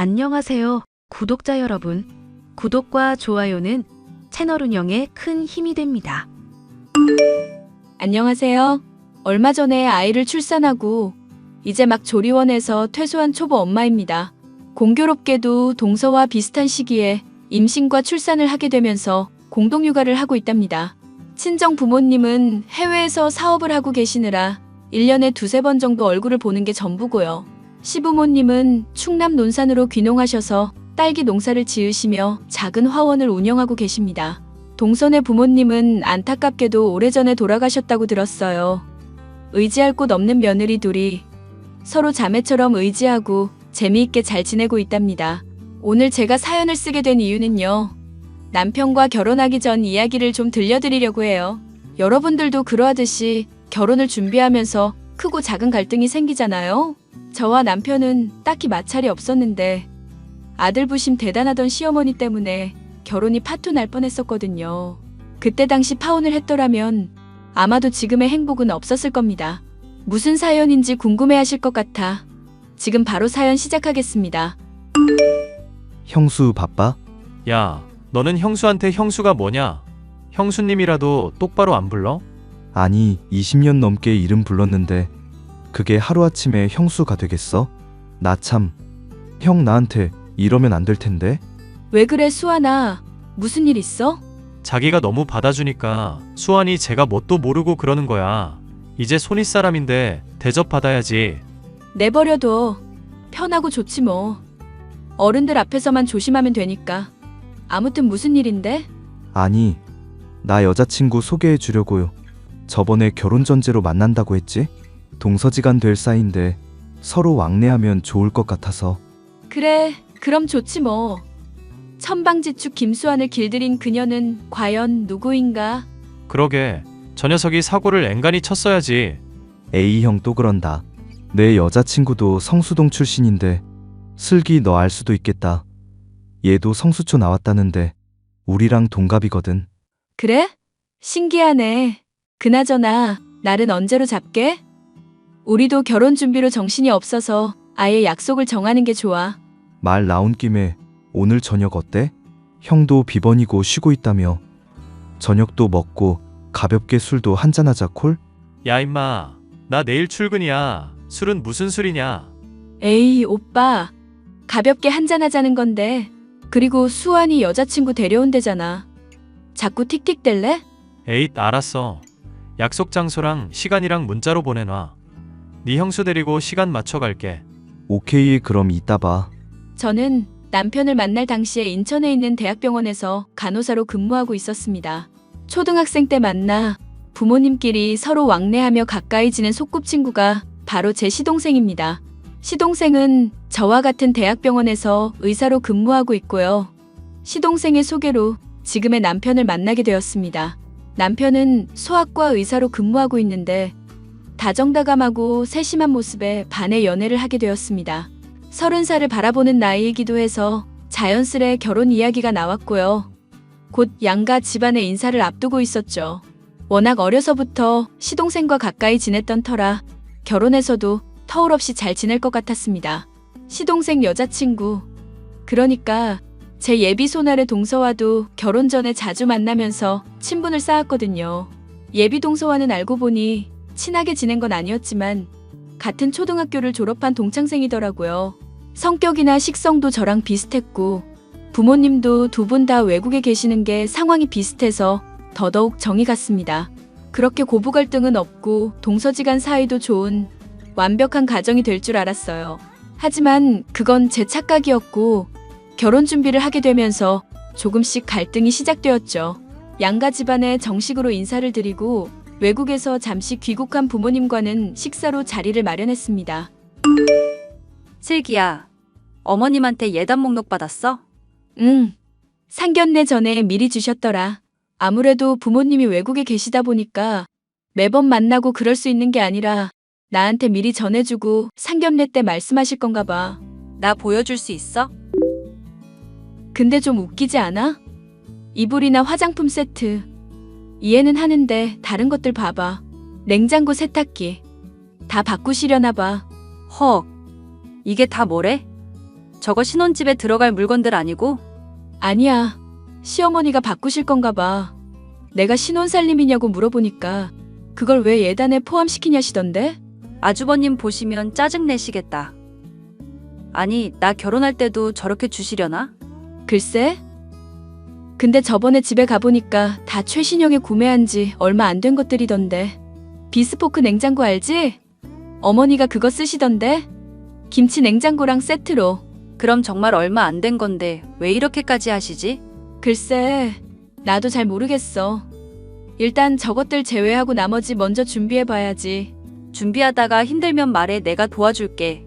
안녕하세요, 구독자 여러분. 구독과 좋아요는 채널 운영에 큰 힘이 됩니다. 안녕하세요. 얼마 전에 아이를 출산하고 이제 막 조리원에서 퇴소한 초보 엄마입니다. 공교롭게도 동서와 비슷한 시기에 임신과 출산을 하게 되면서 공동육아를 하고 있답니다. 친정 부모님은 해외에서 사업을 하고 계시느라 1년에 두세 번 정도 얼굴을 보는 게 전부고요. 시부모님은 충남 논산으로 귀농하셔서 딸기 농사를 지으시며 작은 화원을 운영하고 계십니다. 동선의 부모님은 안타깝게도 오래전에 돌아가셨다고 들었어요. 의지할 곳 없는 며느리 둘이 서로 자매처럼 의지하고 재미있게 잘 지내고 있답니다. 오늘 제가 사연을 쓰게 된 이유는요. 남편과 결혼하기 전 이야기를 좀 들려드리려고 해요. 여러분들도 그러하듯이 결혼을 준비하면서 크고 작은 갈등이 생기잖아요. 저와 남편은 딱히 마찰이 없었는데 아들 부심 대단하던 시어머니 때문에 결혼이 파토 날 뻔했었거든요. 그때 당시 파혼을 했더라면 아마도 지금의 행복은 없었을 겁니다. 무슨 사연인지 궁금해 하실 것 같아 지금 바로 사연 시작하겠습니다. 형수 바빠? 야, 너는 형수한테 형수가 뭐냐? 형수님이라도 똑바로 안 불러? 아니, 20년 넘게 이름 불렀는데 그게 하루아침에 형수가 되겠어? 나 참. 형 나한테 이러면 안 될 텐데. 왜 그래 수아나 무슨 일 있어? 자기가 너무 받아주니까 수환이 제가 뭣도 모르고 그러는 거야. 이제 손윗 사람인데 대접받아야지. 내버려둬 편하고 좋지 뭐 어른들 앞에서만 조심하면 되니까 아무튼 무슨 일인데? 아니, 나 여자친구 소개해 주려고요. 저번에 결혼 전제로 만난다고 했지? 동서지간 될 사이인데 서로 왕래하면 좋을 것 같아서. 그래, 그럼 좋지 뭐. 천방지축 김수환을 길들인 그녀는 과연 누구인가? 그러게, 저 녀석이 사고를 앵간히 쳤어야지. A 형 또 그런다. 내 여자친구도 성수동 출신인데 슬기 너 알 수도 있겠다. 얘도 성수초 나왔다는데 우리랑 동갑이거든. 그래? 신기하네. 그나저나, 날은 언제로 잡게? 우리도 결혼 준비로 정신이 없어서 아예 약속을 정하는 게 좋아. 말 나온 김에 오늘 저녁 어때? 형도 비번이고 쉬고 있다며. 저녁도 먹고 가볍게 술도 한잔하자 콜? 야, 임마. 나 내일 출근이야. 술은 무슨 술이냐? 에이, 오빠. 가볍게 한잔하자는 건데. 그리고 수환이 여자친구 데려온대잖아. 자꾸 틱틱댈래? 에잇, 알았어. 약속 장소랑 시간이랑 문자로 보내놔. 네 형수 데리고 시간 맞춰 갈게. 오케이 그럼 이따 봐. 저는 남편을 만날 당시에 인천에 있는 대학병원에서 간호사로 근무하고 있었습니다. 초등학생 때 만나 부모님끼리 서로 왕래하며 가까이 지낸 소꿉친구가 바로 제 시동생입니다. 시동생은 저와 같은 대학병원에서 의사로 근무하고 있고요. 시동생의 소개로 지금의 남편을 만나게 되었습니다. 남편은 소아과 의사로 근무하고 있는데 다정다감하고 세심한 모습에 반해 연애를 하게 되었습니다. 서른 살을 바라보는 나이이기도 해서 자연스레 결혼 이야기가 나왔고요. 곧 양가 집안의 인사를 앞두고 있었죠. 워낙 어려서부터 시동생과 가까이 지냈던 터라 결혼해서도 터울 없이 잘 지낼 것 같았습니다. 시동생 여자친구. 그러니까 제 예비 손아래 동서와도 결혼 전에 자주 만나면서 친분을 쌓았거든요. 예비 동서와는 알고 보니 친하게 지낸 건 아니었지만 같은 초등학교를 졸업한 동창생이더라고요. 성격이나 식성도 저랑 비슷했고 부모님도 두 분 다 외국에 계시는 게 상황이 비슷해서 더더욱 정이 갔습니다. 그렇게 고부 갈등은 없고 동서지간 사이도 좋은 완벽한 가정이 될 줄 알았어요. 하지만 그건 제 착각이었고 결혼 준비를 하게 되면서 조금씩 갈등이 시작되었죠. 양가 집안에 정식으로 인사를 드리고 외국에서 잠시 귀국한 부모님과는 식사로 자리를 마련했습니다. 슬기야, 어머님한테 예단 목록 받았어? 응. 상견례 전에 미리 주셨더라. 아무래도 부모님이 외국에 계시다 보니까 매번 만나고 그럴 수 있는 게 아니라 나한테 미리 전해주고 상견례 때 말씀하실 건가 봐. 나 보여줄 수 있어? 근데 좀 웃기지 않아? 이불이나 화장품 세트. 이해는 하는데 다른 것들 봐봐. 냉장고 세탁기. 다 바꾸시려나 봐. 헉, 이게 다 뭐래? 저거 신혼집에 들어갈 물건들 아니고? 아니야. 시어머니가 바꾸실 건가 봐. 내가 신혼살림이냐고 물어보니까 그걸 왜 예단에 포함시키냐시던데? 아주버님 보시면 짜증내시겠다. 아니, 나 결혼할 때도 저렇게 주시려나? 글쎄. 근데 저번에 집에 가보니까 다 최신형에 구매한 지 얼마 안 된 것들이던데. 비스포크 냉장고 알지? 어머니가 그거 쓰시던데? 김치 냉장고랑 세트로. 그럼 정말 얼마 안 된 건데 왜 이렇게까지 하시지? 글쎄, 나도 잘 모르겠어. 일단 저것들 제외하고 나머지 먼저 준비해 봐야지. 준비하다가 힘들면 말해 내가 도와줄게.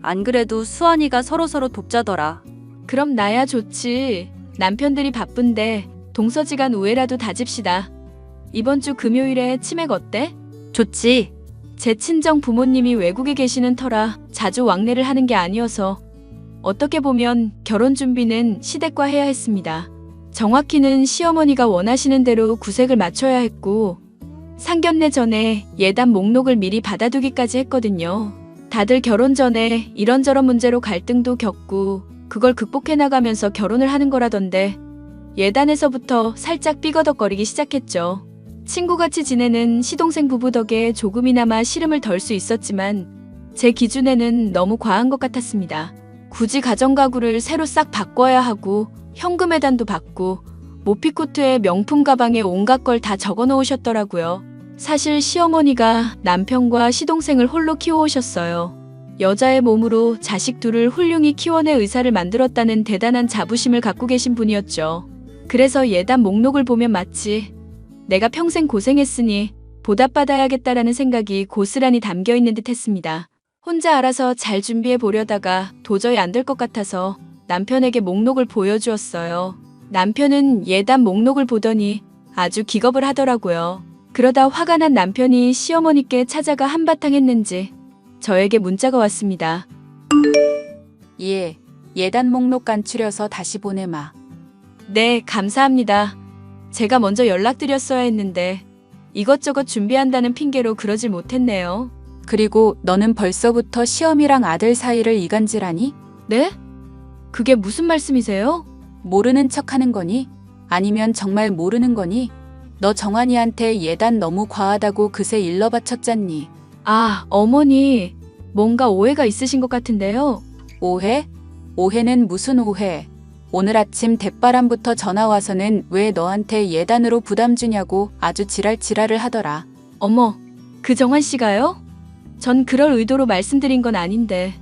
안 그래도 수환이가 서로서로 돕자더라. 그럼 나야 좋지. 남편들이 바쁜데 동서지간 우애라도 다집시다. 이번 주 금요일에 치맥 어때? 좋지. 제 친정 부모님이 외국에 계시는 터라 자주 왕래를 하는 게 아니어서 어떻게 보면 결혼 준비는 시댁과 해야 했습니다. 정확히는 시어머니가 원하시는 대로 구색을 맞춰야 했고 상견례 전에 예단 목록을 미리 받아두기까지 했거든요. 다들 결혼 전에 이런저런 문제로 갈등도 겪고 그걸 극복해 나가면서 결혼을 하는 거라던데 예단에서부터 살짝 삐거덕거리기 시작했죠. 친구같이 지내는 시동생 부부 덕에 조금이나마 시름을 덜 수 있었지만 제 기준에는 너무 과한 것 같았습니다. 굳이 가정가구를 새로 싹 바꿔야 하고 현금 예단도 받고 모피코트에 명품 가방에 온갖 걸 다 적어 놓으셨더라고요. 사실 시어머니가 남편과 시동생을 홀로 키워오셨어요. 여자의 몸으로 자식 둘을 훌륭히 키워낼 의사를 만들었다는 대단한 자부심을 갖고 계신 분이었죠. 그래서 예단 목록을 보면 마치 내가 평생 고생했으니 보답받아야겠다라는 생각이 고스란히 담겨 있는 듯 했습니다. 혼자 알아서 잘 준비해 보려다가 도저히 안 될 것 같아서 남편에게 목록을 보여주었어요. 남편은 예단 목록을 보더니 아주 기겁을 하더라고요. 그러다 화가 난 남편이 시어머니께 찾아가 한바탕 했는지 저에게 문자가 왔습니다. 예, 예단 목록 간추려서 다시 보내마. 네, 감사합니다. 제가 먼저 연락드렸어야 했는데 이것저것 준비한다는 핑계로 그러질 못했네요. 그리고 너는 벌써부터 시험이랑 아들 사이를 이간질하니? 네? 그게 무슨 말씀이세요? 모르는 척 하는 거니? 아니면 정말 모르는 거니? 너 정환이한테 예단 너무 과하다고 그새 일러 바쳤잖니. 아, 어머니. 뭔가 오해가 있으신 것 같은데요. 오해? 오해는 무슨 오해? 오늘 아침 대바람부터 전화 와서는 왜 너한테 예단으로 부담 주냐고 아주 지랄지랄을 하더라. 어머, 그 정한 씨가요? 전 그럴 의도로 말씀드린 건 아닌데.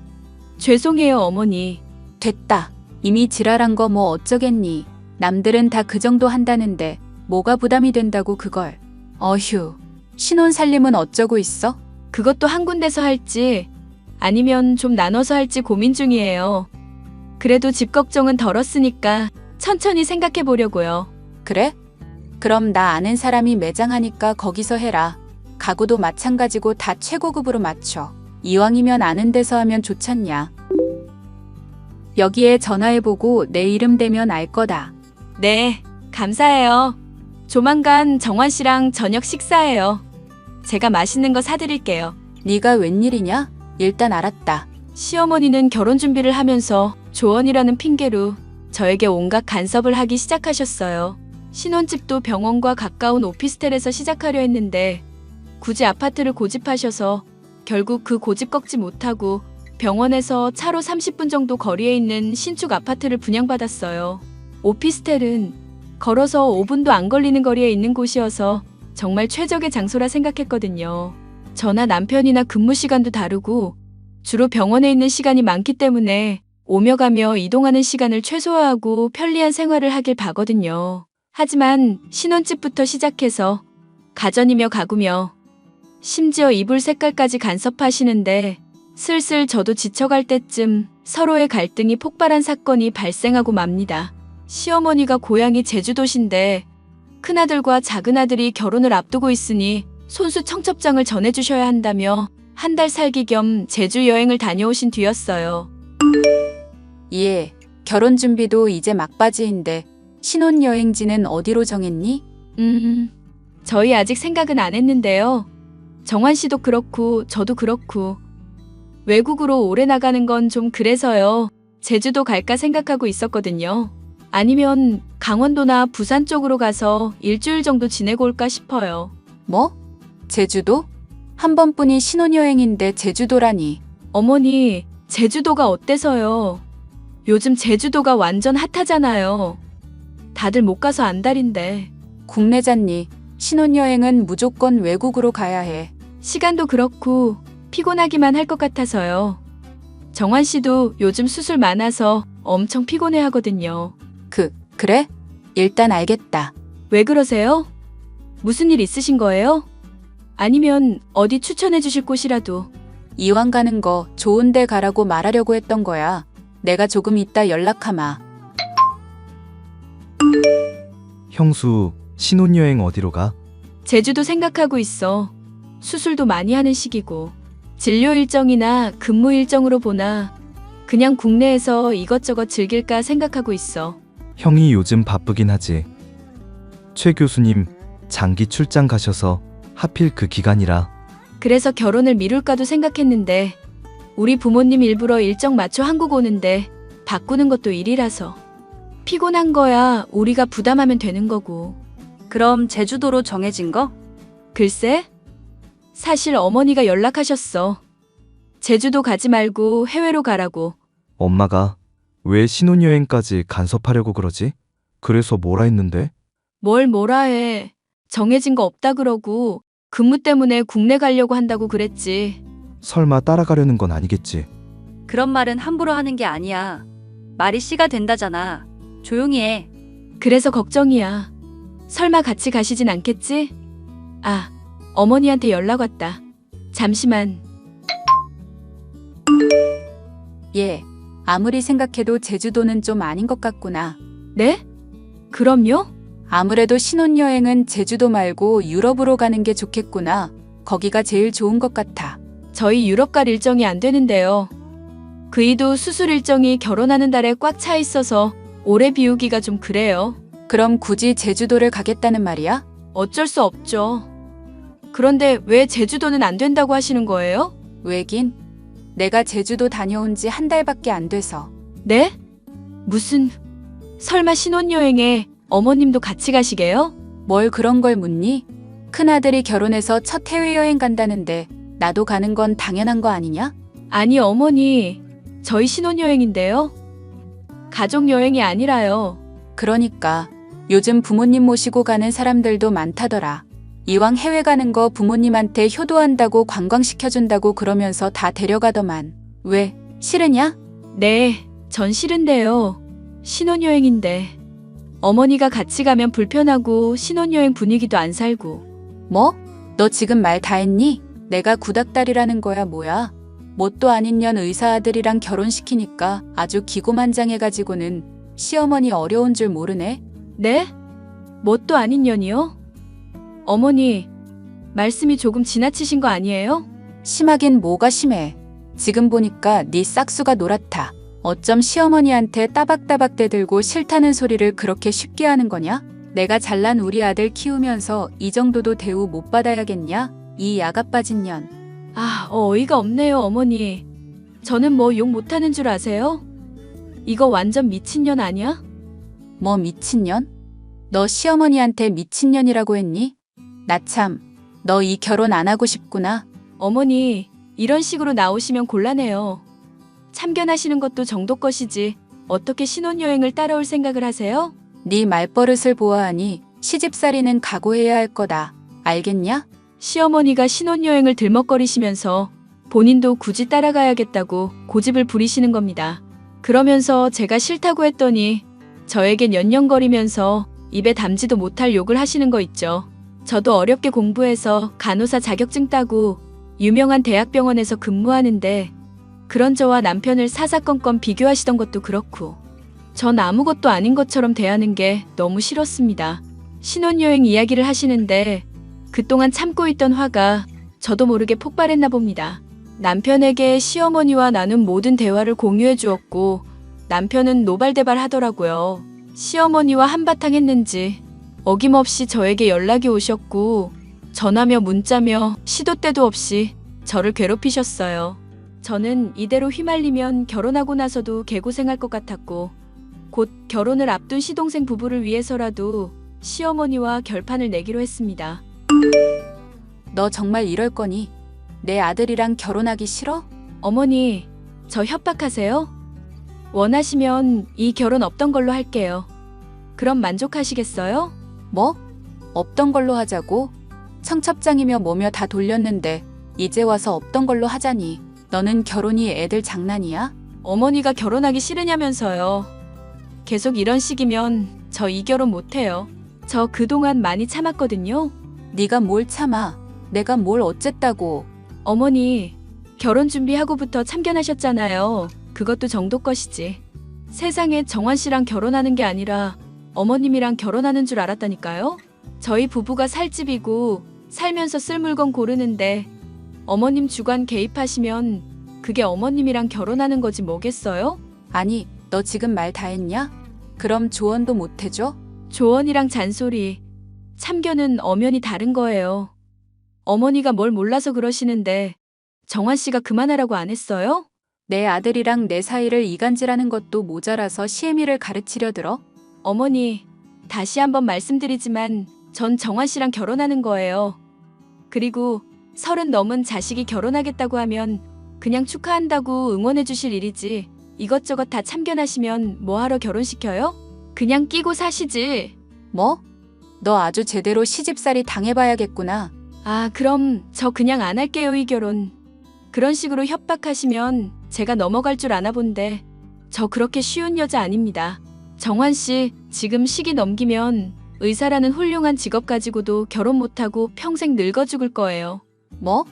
죄송해요, 어머니. 됐다. 이미 지랄한 거 뭐 어쩌겠니. 남들은 다 그 정도 한다는데 뭐가 부담이 된다고 그걸. 어휴. 신혼 살림은 어쩌고 있어? 그것도 한 군데서 할지 아니면 좀 나눠서 할지 고민 중이에요. 그래도 집 걱정은 덜었으니까 천천히 생각해 보려고요. 그래? 그럼 나 아는 사람이 매장하니까 거기서 해라. 가구도 마찬가지고 다 최고급으로 맞춰. 이왕이면 아는 데서 하면 좋잖냐. 여기에 전화해보고 내 이름 되면 알 거다. 네, 감사해요. 조만간 정환 씨랑 저녁 식사해요. 제가 맛있는 거 사드릴게요. 네가 웬일이냐? 일단 알았다. 시어머니는 결혼 준비를 하면서 조언이라는 핑계로 저에게 온갖 간섭을 하기 시작하셨어요. 신혼집도 병원과 가까운 오피스텔에서 시작하려 했는데 굳이 아파트를 고집하셔서 결국 그 고집 꺾지 못하고 병원에서 차로 30분 정도 거리에 있는 신축 아파트를 분양받았어요. 오피스텔은 걸어서 5분도 안 걸리는 거리에 있는 곳이어서 정말 최적의 장소라 생각했거든요. 저나 남편이나 근무 시간도 다르고 주로 병원에 있는 시간이 많기 때문에 오며 가며 이동하는 시간을 최소화하고 편리한 생활을 하길 바거든요. 하지만 신혼집부터 시작해서 가전이며 가구며 심지어 이불 색깔까지 간섭하시는데 슬슬 저도 지쳐갈 때쯤 서로의 갈등이 폭발한 사건이 발생하고 맙니다. 시어머니가 고향이 제주도신데 큰아들과 작은아들이 결혼을 앞두고 있으니 손수 청첩장을 전해주셔야 한다며 한 달 살기 겸 제주 여행을 다녀오신 뒤였어요. 예, 결혼 준비도 이제 막바지인데 신혼 여행지는 어디로 정했니? 음, 저희 아직 생각은 안 했는데요. 정환 씨도 그렇고 저도 그렇고 외국으로 오래 나가는 건 좀 그래서요. 제주도 갈까 생각하고 있었거든요. 아니면 강원도나 부산 쪽으로 가서 일주일 정도 지내고 올까 싶어요. 뭐? 제주도? 한 번뿐인 신혼여행인데 제주도라니. 어머니, 제주도가 어때서요? 요즘 제주도가 완전 핫하잖아요. 다들 못 가서 안달인데. 국내잖니. 신혼여행은 무조건 외국으로 가야 해. 시간도 그렇고 피곤하기만 할 것 같아서요. 정환 씨도 요즘 수술 많아서 엄청 피곤해 하거든요. 그, 그래? 일단 알겠다. 왜 그러세요? 무슨 일 있으신 거예요? 아니면 어디 추천해 주실 곳이라도. 이왕 가는 거 좋은 데 가라고 말하려고 했던 거야. 내가 조금 이따 연락하마. 형수, 신혼여행 어디로 가? 제주도 생각하고 있어. 수술도 많이 하는 시기고. 진료 일정이나 근무 일정으로 보나 그냥 국내에서 이것저것 즐길까 생각하고 있어. 형이 요즘 바쁘긴 하지. 최 교수님, 장기 출장 가셔서 하필 그 기간이라. 그래서 결혼을 미룰까도 생각했는데 우리 부모님 일부러 일정 맞춰 한국 오는데 바꾸는 것도 일이라서. 피곤한 거야. 우리가 부담하면 되는 거고. 그럼 제주도로 정해진 거? 글쎄 사실 어머니가 연락하셨어. 제주도 가지 말고 해외로 가라고. 엄마가 왜 신혼여행까지 간섭하려고 그러지? 그래서 뭐라 했는데? 뭘 뭐라 해 정해진 거 없다 그러고 근무 때문에 국내 가려고 한다고 그랬지 설마 따라가려는 건 아니겠지. 그런 말은 함부로 하는 게 아니야. 말이 씨가 된다잖아. 조용히 해. 그래서 걱정이야. 설마 같이 가시진 않겠지? 아, 어머니한테 연락 왔다. 잠시만. 예. 아무리 생각해도 제주도는 좀 아닌 것 같구나. 네? 그럼요? 아무래도 신혼여행은 제주도 말고 유럽으로 가는 게 좋겠구나. 거기가 제일 좋은 것 같아. 저희 유럽 갈 일정이 안 되는데요. 그이도 수술 일정이 결혼하는 달에 꽉 차 있어서 오래 비우기가 좀 그래요. 그럼 굳이 제주도를 가겠다는 말이야? 어쩔 수 없죠. 그런데 왜 제주도는 안 된다고 하시는 거예요? 왜긴? 내가 제주도 다녀온 지 한 달밖에 안 돼서. 네? 무슨 설마 신혼여행에 어머님도 같이 가시게요? 뭘 그런 걸 묻니? 큰아들이 결혼해서 첫 해외여행 간다는데 나도 가는 건 당연한 거 아니냐? 아니 어머니 저희 신혼여행인데요. 가족여행이 아니라요. 그러니까 요즘 부모님 모시고 가는 사람들도 많다더라. 이왕 해외 가는 거 부모님한테 효도한다고 관광시켜준다고 그러면서 다 데려가더만. 왜? 싫으냐? 네, 전 싫은데요. 신혼여행인데. 어머니가 같이 가면 불편하고 신혼여행 분위기도 안 살고. 뭐? 너 지금 말 다 했니? 내가 구닥다리라는 거야 뭐야? 뭣도 아닌 년 의사 아들이랑 결혼시키니까 아주 기고만장해가지고는 시어머니 어려운 줄 모르네? 네? 뭣도 아닌 년이요? 어머니, 말씀이 조금 지나치신 거 아니에요? 심하긴 뭐가 심해. 지금 보니까 네 싹수가 노랗다. 어쩜 시어머니한테 따박따박 대들고 싫다는 소리를 그렇게 쉽게 하는 거냐? 내가 잘난 우리 아들 키우면서 이 정도도 대우 못 받아야겠냐? 이 야가 빠진 년. 아, 어이가 없네요, 어머니. 저는 뭐 욕 못하는 줄 아세요? 이거 완전 미친년 아니야? 뭐 미친년? 너 시어머니한테 미친년이라고 했니? 나 참, 너 이 결혼 안 하고 싶구나. 어머니, 이런 식으로 나오시면 곤란해요. 참견하시는 것도 정도 것이지 어떻게 신혼여행을 따라올 생각을 하세요? 네 말버릇을 보아하니 시집살이는 각오해야 할 거다. 알겠냐? 시어머니가 신혼여행을 들먹거리시면서 본인도 굳이 따라가야겠다고 고집을 부리시는 겁니다. 그러면서 제가 싫다고 했더니 저에겐 연연거리면서 입에 담지도 못할 욕을 하시는 거 있죠. 저도 어렵게 공부해서 간호사 자격증 따고 유명한 대학병원에서 근무하는데 그런 저와 남편을 사사건건 비교하시던 것도 그렇고 전 아무것도 아닌 것처럼 대하는 게 너무 싫었습니다. 신혼여행 이야기를 하시는데 그동안 참고 있던 화가 저도 모르게 폭발했나 봅니다. 남편에게 시어머니와 나눈 모든 대화를 공유해 주었고 남편은 노발대발 하더라고요. 시어머니와 한바탕 했는지 어김없이 저에게 연락이 오셨고 전화며 문자며 시도 때도 없이 저를 괴롭히셨어요. 저는 이대로 휘말리면 결혼하고 나서도 개고생할 것 같았고 곧 결혼을 앞둔 시동생 부부를 위해서라도 시어머니와 결판을 내기로 했습니다. 너 정말 이럴 거니? 내 아들이랑 결혼하기 싫어? 어머니, 저 협박하세요? 원하시면 이 결혼 없던 걸로 할게요. 그럼 만족하시겠어요? 뭐? 없던 걸로 하자고? 청첩장이며 뭐며 다 돌렸는데 이제 와서 없던 걸로 하자니 너는 결혼이 애들 장난이야? 어머니가 결혼하기 싫으냐면서요. 계속 이런 식이면 저 이 결혼 못해요. 저 그동안 많이 참았거든요. 네가 뭘 참아? 내가 뭘 어쨌다고? 어머니, 결혼 준비하고부터 참견하셨잖아요. 그것도 정도 것이지. 세상에 정환 씨랑 결혼하는 게 아니라 어머님이랑 결혼하는 줄 알았다니까요. 저희 부부가 살 집이고 살면서 쓸 물건 고르는데 어머님 주관 개입하시면 그게 어머님이랑 결혼하는 거지 뭐겠어요? 아니, 너 지금 말 다 했냐? 그럼 조언도 못 해줘? 조언이랑 잔소리, 참견은 엄연히 다른 거예요. 어머니가 뭘 몰라서 그러시는데 정환 씨가 그만하라고 안 했어요? 내 아들이랑 내 사이를 이간질하는 것도 모자라서 시애미를 가르치려 들어? 어머니, 다시 한번 말씀드리지만 전 정환 씨랑 결혼하는 거예요. 그리고 서른 넘은 자식이 결혼하겠다고 하면 그냥 축하한다고 응원해 주실 일이지. 이것저것 다 참견하시면 뭐하러 결혼시켜요? 그냥 끼고 사시지. 뭐? 너 아주 제대로 시집살이 당해봐야겠구나. 아, 그럼 저 그냥 안 할게요, 이 결혼. 그런 식으로 협박하시면 제가 넘어갈 줄 아나 본데 저 그렇게 쉬운 여자 아닙니다. 정환 씨, 지금 시기 넘기면 의사라는 훌륭한 직업 가지고도 결혼 못하고 평생 늙어 죽을 거예요. 뭐?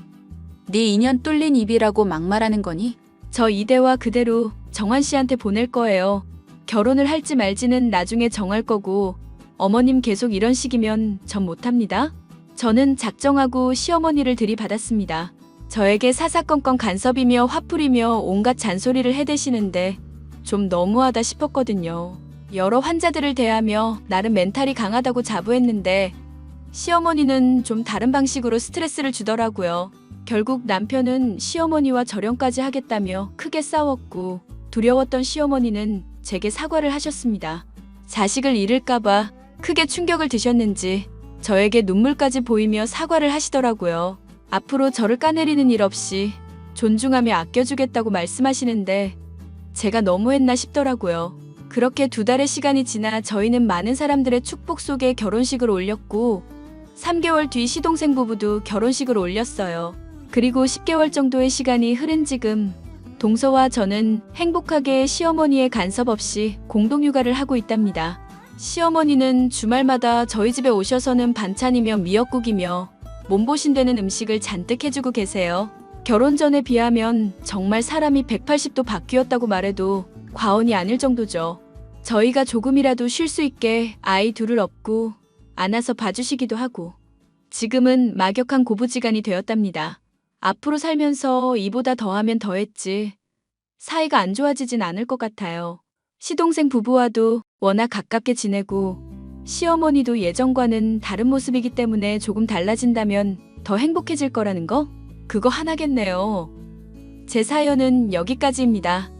네 인연 뚫린 입이라고 막말하는 거니? 저 이대화 그대로 정환 씨한테 보낼 거예요. 결혼을 할지 말지는 나중에 정할 거고 어머님 계속 이런 식이면 전 못합니다. 저는 작정하고 시어머니를 들이받았습니다. 저에게 사사건건 간섭이며 화풀이며 온갖 잔소리를 해대시는데 좀 너무하다 싶었거든요. 여러 환자들을 대하며 나름 멘탈이 강하다고 자부했는데 시어머니는 좀 다른 방식으로 스트레스를 주더라고요. 결국 남편은 시어머니와 절연까지 하겠다며 크게 싸웠고 두려웠던 시어머니는 제게 사과를 하셨습니다. 자식을 잃을까봐 크게 충격을 드셨는지 저에게 눈물까지 보이며 사과를 하시더라고요. 앞으로 저를 까내리는 일 없이 존중하며 아껴주겠다고 말씀하시는데 제가 너무했나 싶더라고요. 그렇게 두 달의 시간이 지나 저희는 많은 사람들의 축복 속에 결혼식을 올렸고 3개월 뒤 시동생 부부도 결혼식을 올렸어요. 그리고 10개월 정도의 시간이 흐른 지금 동서와 저는 행복하게 시어머니의 간섭 없이 공동육아를 하고 있답니다. 시어머니는 주말마다 저희 집에 오셔서는 반찬이며 미역국이며 몸보신 되는 음식을 잔뜩 해주고 계세요. 결혼 전에 비하면 정말 사람이 180도 바뀌었다고 말해도 과언이 아닐 정도죠. 저희가 조금이라도 쉴 수 있게 아이 둘을 업고 안아서 봐주시기도 하고 지금은 막역한 고부지간이 되었답니다. 앞으로 살면서 이보다 더하면 더했지 사이가 안 좋아지진 않을 것 같아요. 시동생 부부와도 워낙 가깝게 지내고 시어머니도 예전과는 다른 모습이기 때문에 조금 달라진다면 더 행복해질 거라는 거? 그거 하나겠네요. 제 사연은 여기까지입니다.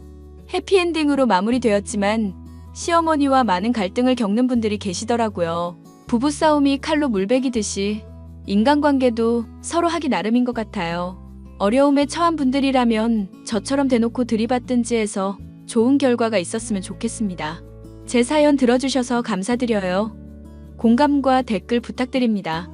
해피엔딩으로 마무리되었지만 시어머니와 많은 갈등을 겪는 분들이 계시더라고요. 부부싸움이 칼로 물베기듯이 인간관계도 서로 하기 나름인 것 같아요. 어려움에 처한 분들이라면 저처럼 대놓고 들이받든지 해서 좋은 결과가 있었으면 좋겠습니다. 제 사연 들어주셔서 감사드려요. 공감과 댓글 부탁드립니다.